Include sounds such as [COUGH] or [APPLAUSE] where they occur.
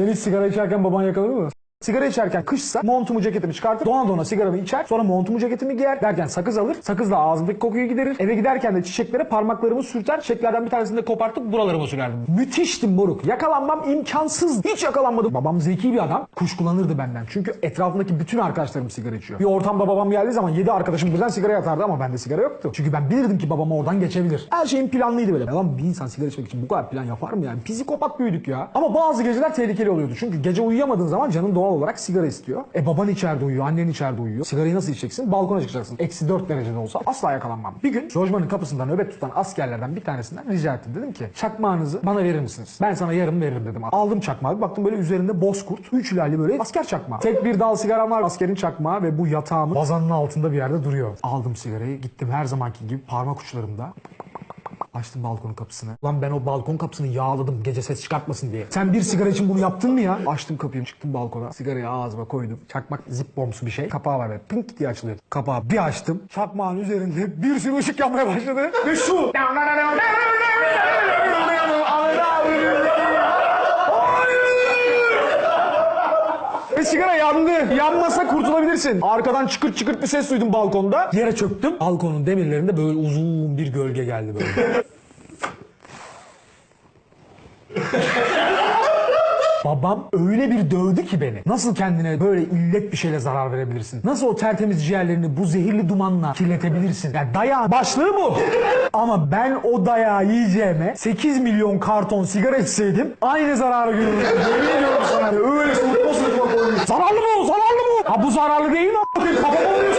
Sen hiç sigara içerken baban yakaladın mı? Sigara içerken kışsa montumu ceketimi çıkartıp dona dona sigaramı içer. Sonra montumu ceketimi giyer. Derken sakız alır. Sakızla ağzımdaki kokuyu giderir. Eve giderken de çiçeklere parmaklarımı sürter. Çiçeklerden bir tanesini de kopartıp buralarıma sürerdim. Müthiştim moruk. Yakalanmam imkansız. Hiç yakalanmadım. Babam zeki bir adam. Kuşkulanırdı benden. Çünkü etrafındaki bütün arkadaşlarım sigara içiyor. Bir ortamda babam geldiği zaman 7 arkadaşım birden sigara yatardı ama bende sigara yoktu. Çünkü ben bilirdim ki babam oradan geçebilir. Her şeyin planlıydı böyle. Lan bir insan sigara içmek için bu kadar plan yapar mı yani? Psikopat büyüdük ya. Ama bazı geceler tehlikeli oluyordu. Çünkü gece uyuyamadığın zaman canın doğal olarak sigara istiyor. E baban içeride uyuyor, annen içeride uyuyor. Sigarayı nasıl içeceksin? Balkona çıkacaksın. Eksi 4 derecede olsa asla yakalanmam. Bir gün lojmanın kapısında nöbet tutan askerlerden bir tanesinden rica ettim. Dedim ki çakmağınızı bana verir misiniz? Ben sana yarım veririm dedim. Aldım çakmağı. Baktım böyle üzerinde bozkurt. Üç ilerli böyle asker çakmağı. Tek bir dal sigaram var. Askerin çakmağı ve bu yatağımın bazanın altında bir yerde duruyor. Aldım sigarayı. Gittim her zamanki gibi parmak uçlarımda. Açtım balkonun kapısını. Lan ben o balkon kapısını yağladım gece ses çıkartmasın diye. Sen bir sigara için bunu yaptın mı ya? Açtım kapıyı çıktım balkona. Sigarayı ağzıma koydum. Çakmak zip bombsu bir şey. Kapağı var böyle pink diye açılıyor. Kapağı bir açtım. Çakmağın üzerinde bir sürü ışık yanmaya başladı. Ve şu. Ve sigara yandı. Yanmasa kurtulabilirsin. Arkadan çıkırt çıkırt bir ses duydum balkonda. Yere çöktüm. Balkonun demirlerinde böyle uzun bir gölge geldi böyle. [LAUGHS] Babam öyle bir dövdü ki beni. Nasıl kendine böyle illet bir şeyle zarar verebilirsin? Nasıl o tertemiz ciğerlerini bu zehirli dumanla kirletebilirsin? Yani dayağın başlığı bu. Ama ben o dayağı yiyeceğime 8 milyon karton sigara içseydim aynı zararı görürdüm. Yemin ediyorum sana. Öyle soğutma soğutma koymuş. Zararlı mı o? Zararlı mı? Ha bu zararlı değil mi? Kafama